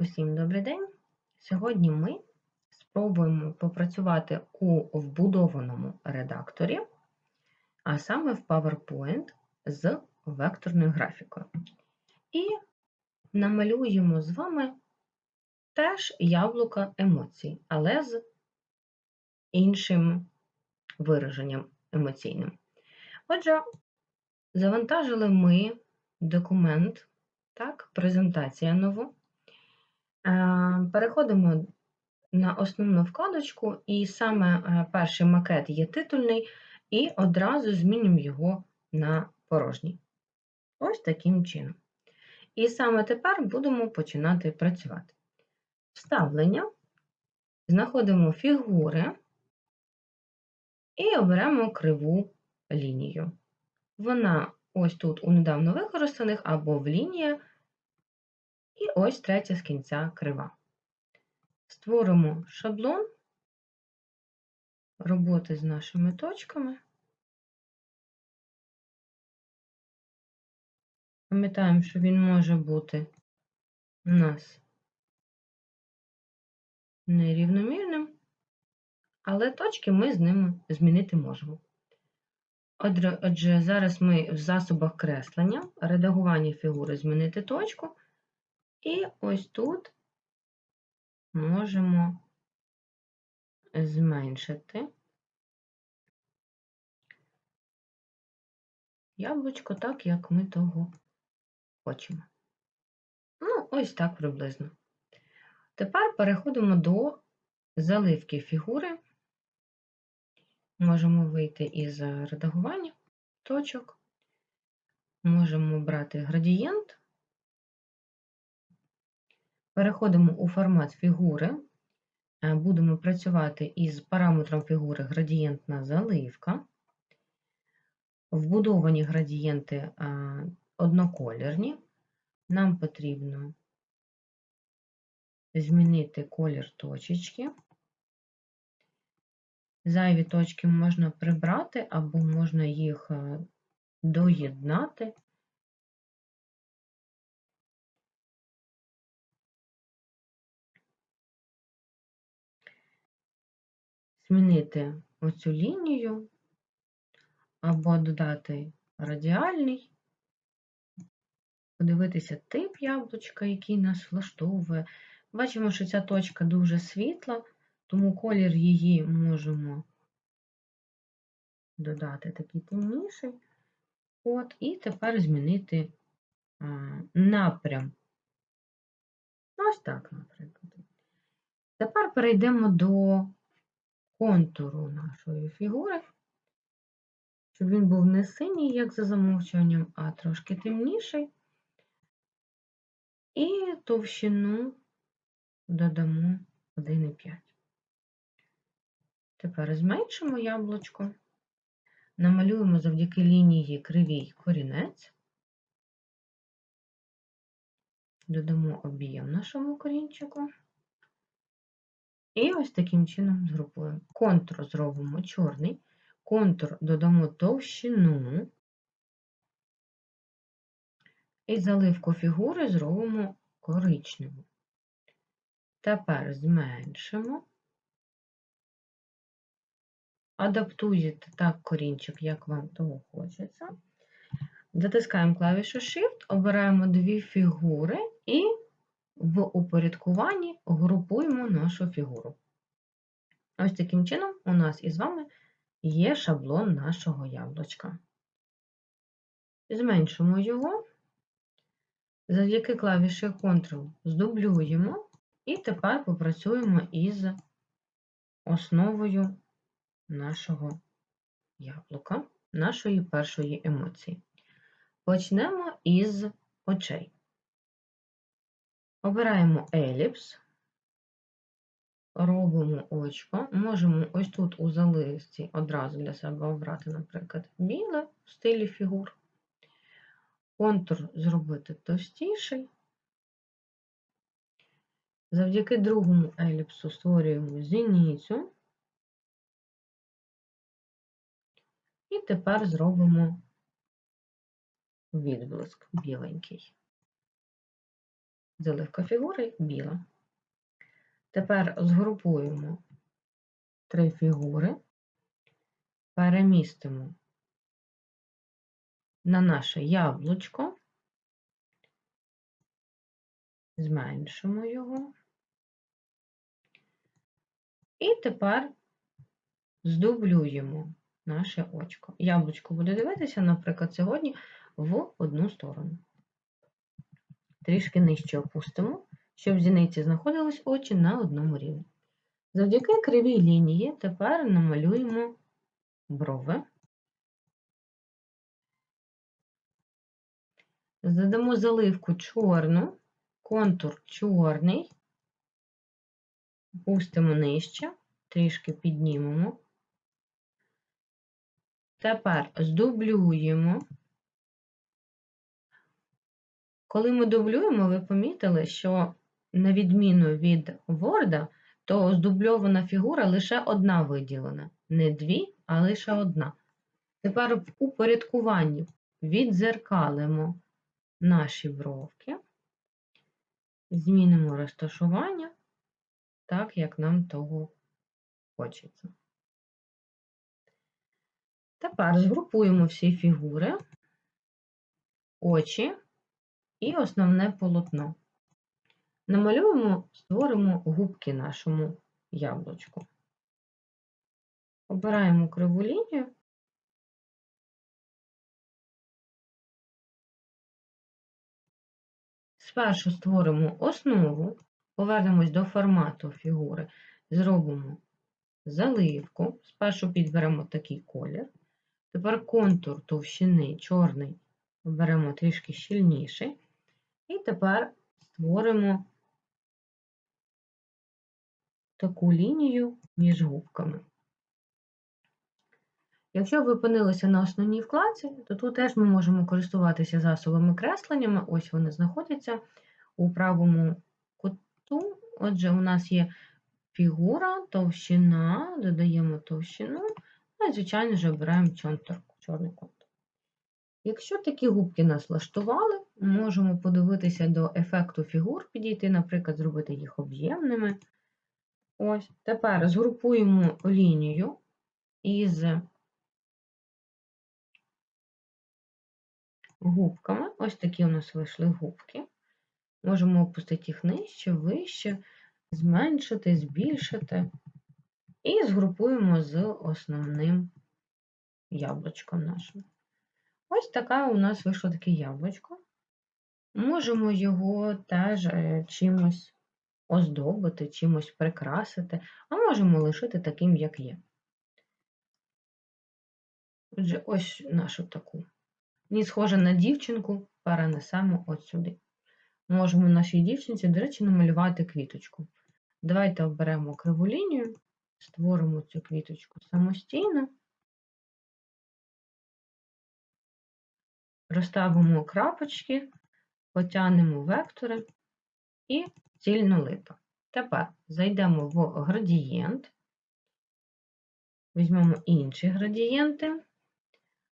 Усім добрий день! Сьогодні ми спробуємо попрацювати у вбудованому редакторі, а саме в PowerPoint з векторною графікою. І намалюємо з вами теж яблука емоцій, але з іншим вираженням емоційним. Отже, завантажили ми документ, так, презентація нову. Е, переходимо на основну вкладочку, і саме е, перший макет є титульний, і одразу змінюємо його на порожній. Ось таким чином. І саме тепер будемо починати працювати. Вставлення, знаходимо фігури і оберемо криву лінію. Вона ось тут у недавно використаних або в лінія. І ось третя з кінця крива. Створимо шаблон роботи з нашими точками. Пам'ятаємо, що він може бути у нас нерівномірним, але точки ми з ними змінити можемо. Отже, зараз ми в засобах креслення, редагування фігури змінити точку. І ось тут можемо зменшити яблучко так, як ми того хочемо. Ну, ось так приблизно. Тепер переходимо до заливки фігури. Можемо вийти із редагування точок, можемо брати градієнт. Переходимо у формат фігури, е, будемо працювати із параметром фігури градієнтна заливка. Вбудовані градієнти е, одноколірні. Нам потрібно змінити колір точечки. Зайві точки можна прибрати або можна їх е, доєднати. Змінити оцю лінію або додати радіальний, подивитися тип яблучка, який нас влаштовує. Бачимо, що ця точка дуже світла, тому колір її можемо додати такий темніший. От, І тепер змінити а, напрям. Ось так, наприклад. Тепер перейдемо до контуру нашої фігури, щоб він був не синій, як за замовчуванням, а трошки темніший. І товщину додамо 1,5. Тепер зменшимо яблучко, намалюємо завдяки лінії кривій корінець, додамо об'єм нашому корінчику. І ось таким чином згрупуємо. Контур зробимо чорний, контур додамо товщину. І заливку фігури зробимо коричневу. Тепер зменшимо, адаптуєте так корінчик, як вам того хочеться. Затискаємо клавішу Shift, обираємо дві фігури і в упорядкуванні групуємо нашу фігуру. Ось таким чином у нас із вами є шаблон нашого яблучка. Зменшимо його, завдяки клавіші Ctrl здублюємо, і тепер попрацюємо із основою нашого яблука, нашої першої емоції. Почнемо із очей. Обираємо еліпс, робимо очко. Можемо ось тут у заливці одразу для себе обрати, наприклад, біле в стилі фігур. Контур зробити товстіший. Завдяки другому еліпсу створюємо зіницю. І тепер зробимо відблиск біленький. Заливка фігури біла. Тепер згрупуємо три фігури, перемістимо на наше яблучко, зменшимо його. І тепер здублюємо наше очко. Яблучко буде дивитися, наприклад, сьогодні в одну сторону. Трішки нижче опустимо, щоб зіниці знаходились очі на одному рівні. Завдяки кривій лінії тепер намалюємо брови. Задамо заливку чорну, контур чорний, пустимо нижче, трішки піднімемо. Тепер здублюємо. Коли ми дублюємо, ви помітили, що на відміну від Word, то здубльована фігура лише одна виділена. Не дві, а лише одна. Тепер в упорядкуванні відзеркалимо наші бровки, змінимо розташування так, як нам того хочеться. Тепер згрупуємо всі фігури, очі і основне полотно. Намалюємо, створимо губки нашому яблучку. Обираємо криву лінію. Спершу створимо основу, повернемось до формату фігури, зробимо заливку, спершу підберемо такий колір. Тепер контур товщини чорний беремо трішки щільніший. І тепер створимо таку лінію між губками. Якщо ви опинилися на основній вкладці, то тут теж ми можемо користуватися засобами кресленнями. Ось вони знаходяться у правому куту. Отже, у нас є фігура, товщина, додаємо товщину, ну і, звичайно вже обираємо чорний контур. Якщо такі губки нас влаштували, можемо подивитися до ефекту фігур, підійти, наприклад, зробити їх об'ємними. Ось, Тепер згрупуємо лінію із губками. Ось такі у нас вийшли губки. Можемо опустити їх нижче, вище, зменшити, збільшити. І згрупуємо з основним яблучком нашим. Ось така у нас вийшло таке яблучко. Можемо його теж е, чимось оздобити, чимось прикрасити, а можемо лишити таким, як є. Отже, ось нашу таку. Не схоже на дівчинку, перенесемо от сюди. Можемо нашій дівчинці, до речі, намалювати квіточку. Давайте оберемо криву лінію, створимо цю квіточку самостійно. Розставимо крапочки, потягнемо вектори і цільну липу. Тепер зайдемо в градієнт, візьмемо інші градієнти,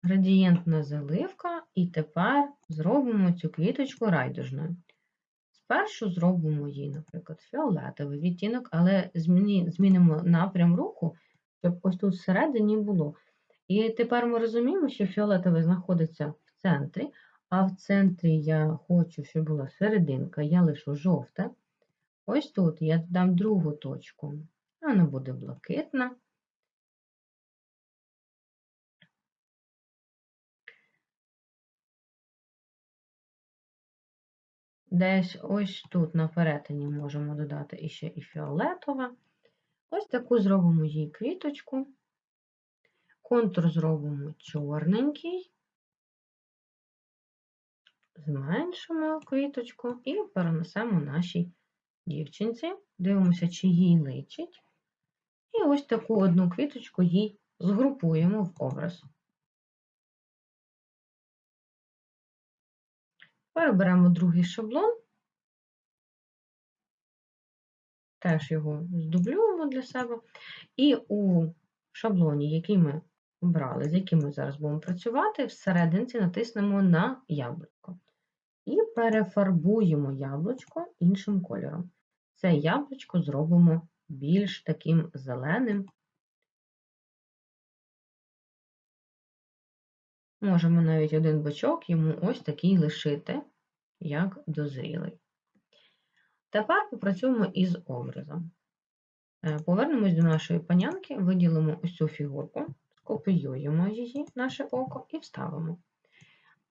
градієнтна заливка, і тепер зробимо цю квіточку райдужною. Спершу зробимо їй, наприклад, фіолетовий відтінок, але змінимо напрям руху, щоб ось тут всередині було. І тепер ми розуміємо, що фіолетовий знаходиться в центрі, а в центрі я хочу, щоб була серединка, я лишу жовте. Ось тут я дам другу точку, вона буде блакитна. Десь ось тут на перетині можемо додати іще і фіолетове. Ось таку зробимо їй квіточку. Контур зробимо чорненький зменшимо квіточку і перенесемо нашій дівчинці. Дивимося, чи їй личить. І ось таку одну квіточку їй згрупуємо в образ. Переберемо другий шаблон, теж його здублюємо для себе. І у шаблоні, який ми обрали, з яким ми зараз будемо працювати, всерединці натиснемо на яблуко. І перефарбуємо яблучко іншим кольором. Це яблучко зробимо більш таким зеленим. Можемо навіть один бочок йому ось такий лишити, як дозрілий. Тепер попрацюємо із образом. Е, Повернемось до нашої панянки, виділимо ось цю фігурку, скопіюємо її, наше око, і вставимо.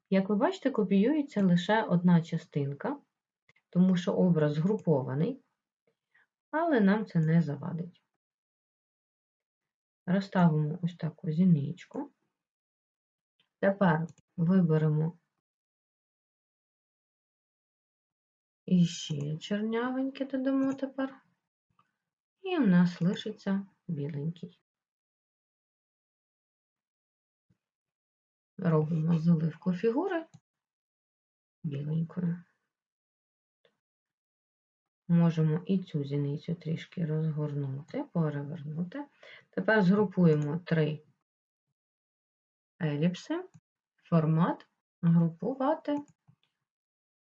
Як ви бачите, копіюється лише одна частинка, тому що образ згрупований, але нам це не завадить. Розставимо ось таку зіничку. Тепер виберемо іще чорнявеньке додамо тепер, і в нас лишиться біленький. Робимо заливку фігури біленькою. Можемо і цю зіницю трішки розгорнути, перевернути. Тепер згрупуємо три еліпси, формат, групувати,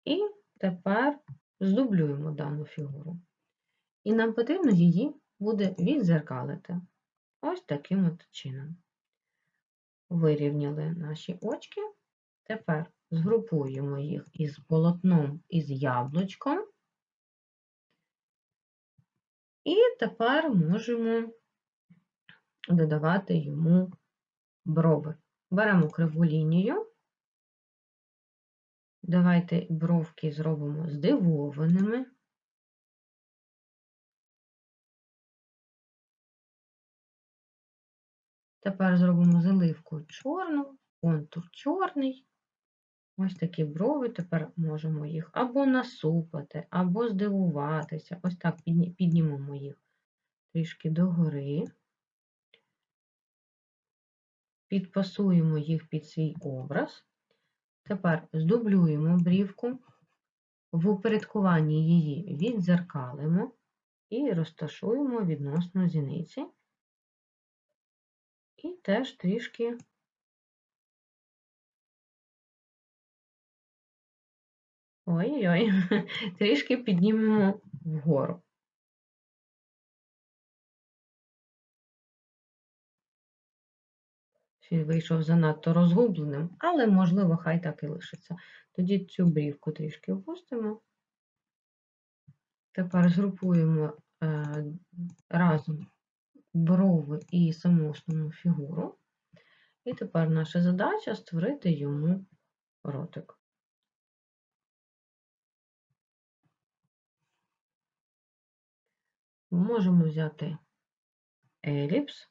і тепер здублюємо дану фігуру. І нам потрібно її буде відзеркалити. Ось таким от чином. Вирівняли наші очки. Тепер згрупуємо їх із полотном із яблучком. І тепер можемо додавати йому брови. Беремо криву лінію. Давайте бровки зробимо здивованими. Тепер зробимо заливку чорну, контур чорний. Ось такі брови, тепер можемо їх або насупати, або здивуватися. Ось так піднімемо їх трішки догори, підпасуємо їх під свій образ. Тепер здублюємо брівку, в упорядкуванні її відзеркалимо і розташуємо відносно зіниці. І теж трішки ой-ой, трішки піднімемо вгору. Він вийшов занадто розгубленим, але, можливо, хай так і лишиться. Тоді цю брівку трішки опустимо. Тепер згрупуємо е, разом брови і саму основну фігуру. І тепер наша задача створити йому ротик. Можемо взяти еліпс.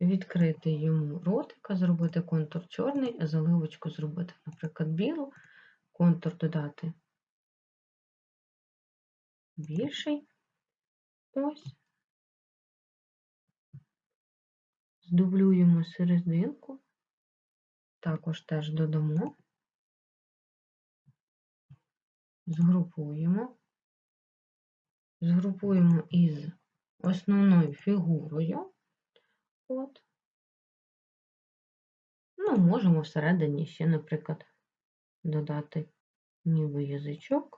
Відкрити йому ротика, зробити контур чорний, заливочку зробити, наприклад, білу, контур додати більший. Ось. Здублюємо серединку, також теж додамо, згрупуємо, згрупуємо із основною фігурою. От. Ну, можемо всередині ще, наприклад, додати ніби язичок.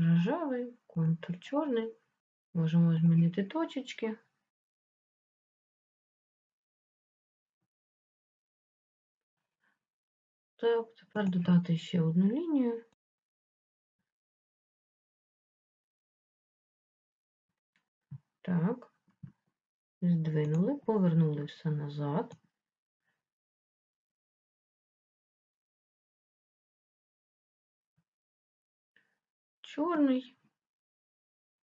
Рожевий, контур чорний. Можемо змінити точечки. Так, тепер додати ще одну лінію. Так, здвинули, повернули все назад. Чорний,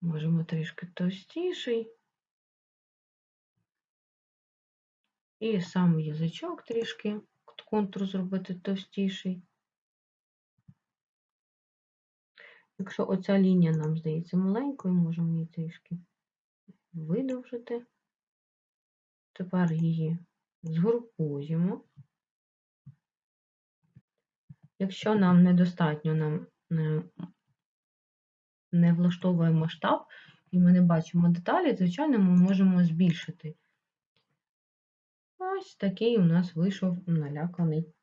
можемо трішки товстіший. І сам язичок трішки контур зробити товстіший. Якщо оця лінія нам здається маленькою, можемо її трішки видовжити. Тепер її згрупуємо. Якщо нам недостатньо, нам не, влаштовує масштаб, і ми не бачимо деталі, звичайно, ми можемо збільшити. Ось такий у нас вийшов наляканий,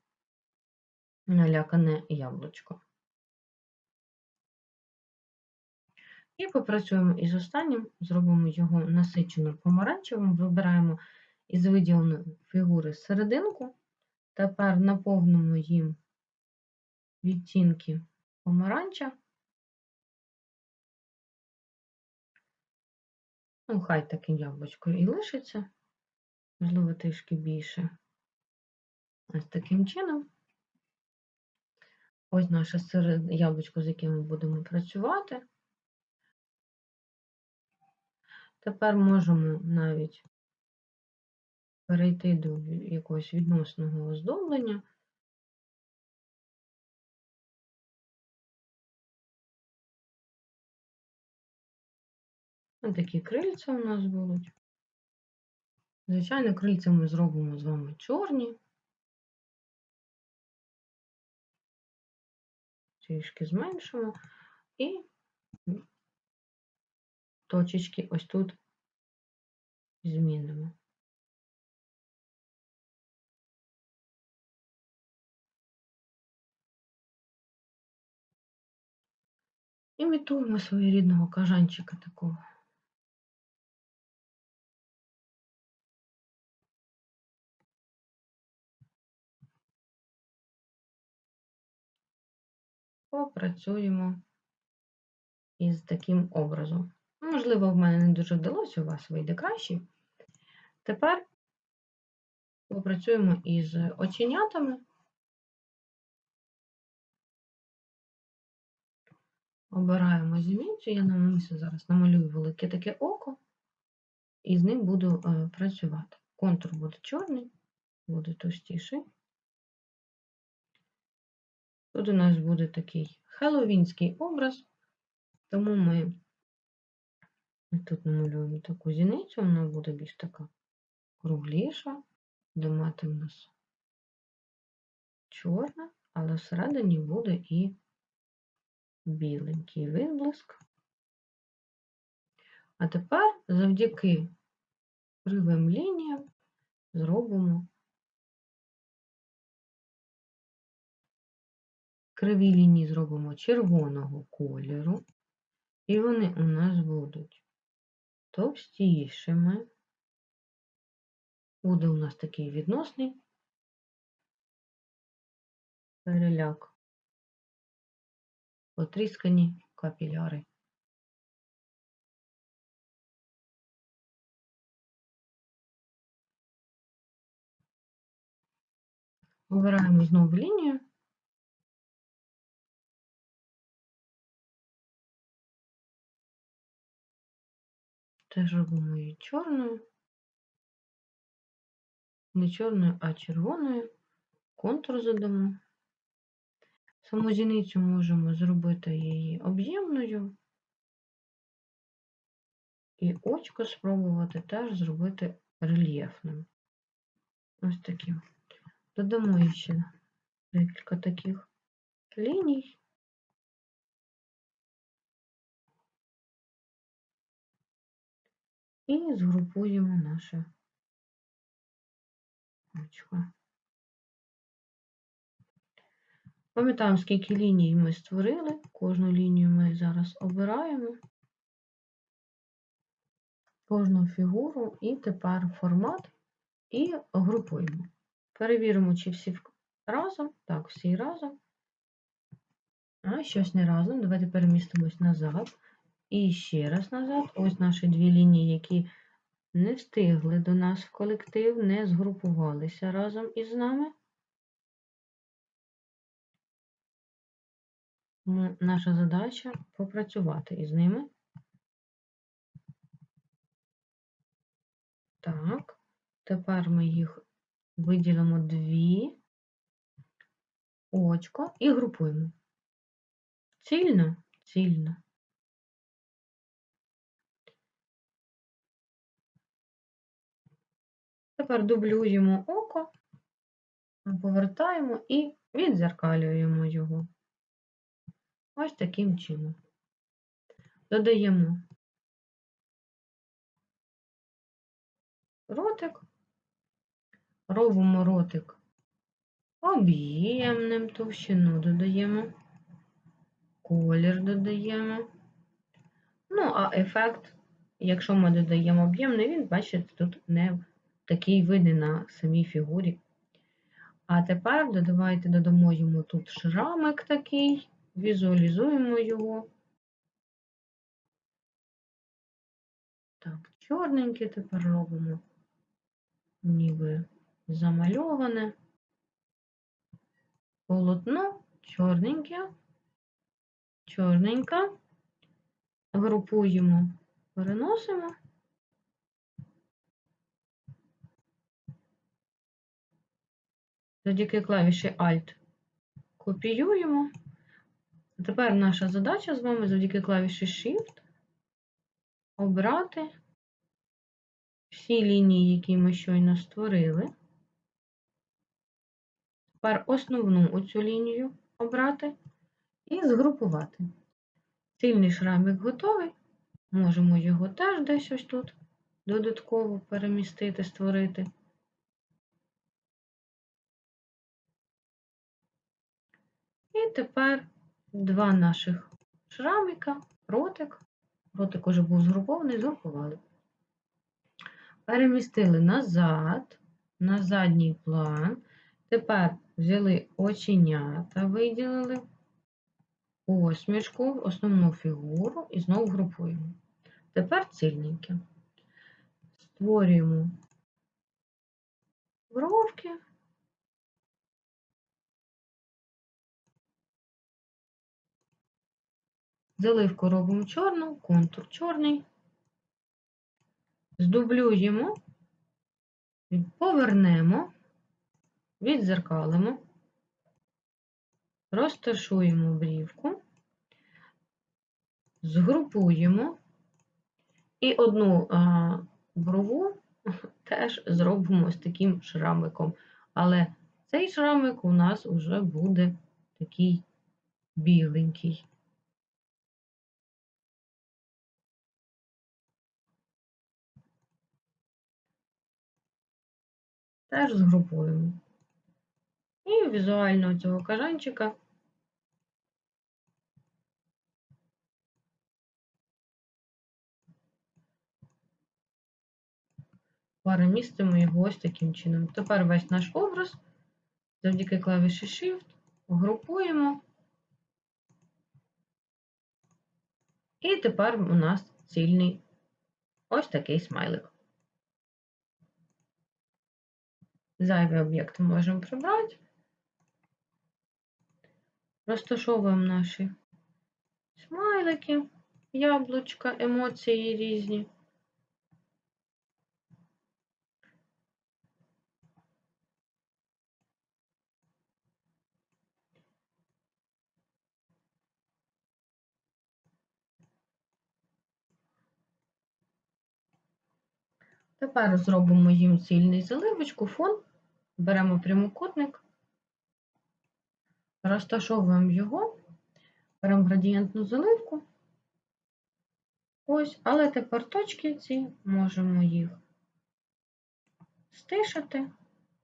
налякане яблучко. І попрацюємо із останнім, зробимо його насичено помаранчевим, вибираємо із виділеної фігури серединку. Тепер наповнимо їм відтінки помаранча. Ну, хай таке яблучко і лишиться, можливо, трішки більше. Ось таким чином. Ось наше яблучко, з яким ми будемо працювати. Тепер можемо навіть перейти до якогось відносного оздоблення. Ось такі крильця у нас будуть. Звичайно, крильця ми зробимо з вами чорні. Трішки зменшимо і точечки ось тут змінимо. Імітуємо своєрідного кажанчика такого. Попрацюємо із таким образом. Можливо, в мене не дуже вдалося, у вас вийде краще. Тепер попрацюємо із оченятами. Обираємо зіницю, я намалюся зараз намалюю велике таке око, і з ним буду е, працювати. Контур буде чорний, буде товстіший. Тут у нас буде такий хеллоуінський образ, тому ми тут намалюємо таку зіницю, вона буде більш така кругліша, буде мати у нас чорна, але всередині буде і біленький відблиск. А тепер завдяки кривим лініям зробимо криві лінії зробимо червоного кольору, і вони у нас будуть товстішими. Буде у нас такий відносний переляк потріскані капіляри. Обираємо знову лінію. Теж робимо її чорною. Не чорною, а червоною. Контур задамо. Саму зіницю можемо зробити її об'ємною. І очко спробувати теж зробити рельєфним. Ось таким. Додамо ще декілька таких ліній. І згрупуємо наше очко. Пам'ятаємо, скільки ліній ми створили. Кожну лінію ми зараз обираємо, кожну фігуру, і тепер формат і групуємо. Перевіримо, чи всі разом. Так, всі разом. А щось не разом. Давайте перемістимось назад. І ще раз назад. Ось наші дві лінії, які не встигли до нас в колектив, не згрупувалися разом із нами. Наша задача попрацювати із ними. Так, тепер ми їх виділимо дві очко і групуємо. Цільно, цільно. Тепер дублюємо око, повертаємо і відзеркалюємо його. Ось таким чином. Додаємо ротик, робимо ротик об'ємним, товщину додаємо, колір додаємо. Ну, а ефект, якщо ми додаємо об'ємний, він, бачите, тут не такий видний на самій фігурі. А тепер додавайте, додамо йому тут шрамик такий, візуалізуємо його. Так, чорненький тепер робимо, ніби замальоване. Полотно чорненьке, чорненьке. Групуємо, переносимо. Завдяки клавіші Alt копіюємо. Тепер наша задача з вами завдяки клавіші Shift обрати всі лінії, які ми щойно створили. Тепер основну оцю лінію обрати і згрупувати. Цільний шрамик готовий. Можемо його теж десь ось тут додатково перемістити, створити. Тепер два наших шрамика, ротик. Ротик уже був згрупований, згрупували. Перемістили назад, на задній план. Тепер взяли оченята, виділили посмішку, основну фігуру і знову групуємо. Тепер цільненьке. Створюємо бровки. Заливку робимо чорну, контур чорний. Здублюємо, повернемо, відзеркалимо, розташуємо брівку, згрупуємо і одну а, брову теж зробимо з таким шрамиком. Але цей шрамик у нас вже буде такий біленький. Теж згрупуємо. І візуально цього кажанчика перемістимо його ось таким чином. Тепер весь наш образ завдяки клавіші Shift групуємо. І тепер у нас цільний ось такий смайлик. Зайві об'єкти можемо прибрати. Розташовуємо наші смайлики, яблучка, емоції різні. Тепер зробимо їм цільний заливочку, фон, беремо прямокутник, розташовуємо його, беремо градієнтну заливку. Ось, але тепер точки ці можемо їх стишити,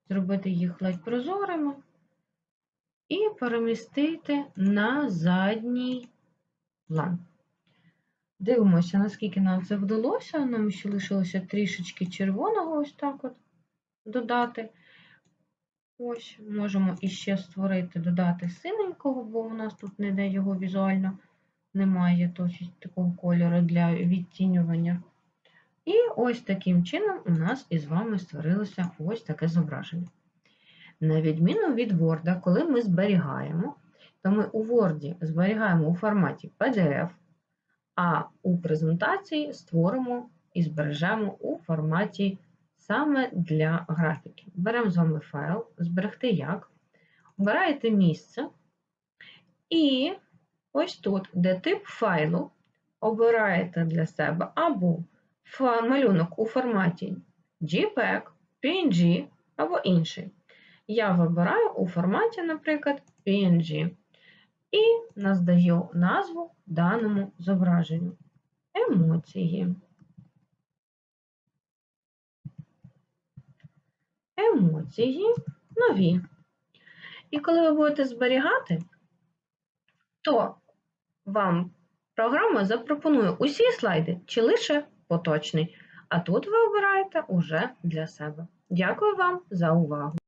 зробити їх ледь прозорими і перемістити на задній план. Дивимося, наскільки нам це вдалося. Нам ще лишилося трішечки червоного, ось так от додати. Ось, можемо іще створити, додати синенького, бо у нас тут ніде його візуально немає такого кольору для відтінювання. І ось таким чином у нас із вами створилося ось таке зображення. На відміну від Word, коли ми зберігаємо, то ми у Word зберігаємо у форматі PDF. А у презентації створимо і збережемо у форматі саме для графіки. Беремо з вами файл, зберегти як. Обираєте місце. І ось тут, де тип файлу, обираєте для себе або малюнок у форматі JPEG, PNG або інший. Я вибираю у форматі, наприклад, PNG і надаю назву даному зображенню. Емоції. Емоції нові. І коли ви будете зберігати, то вам програма запропонує усі слайди чи лише поточний. А тут ви обираєте уже для себе. Дякую вам за увагу!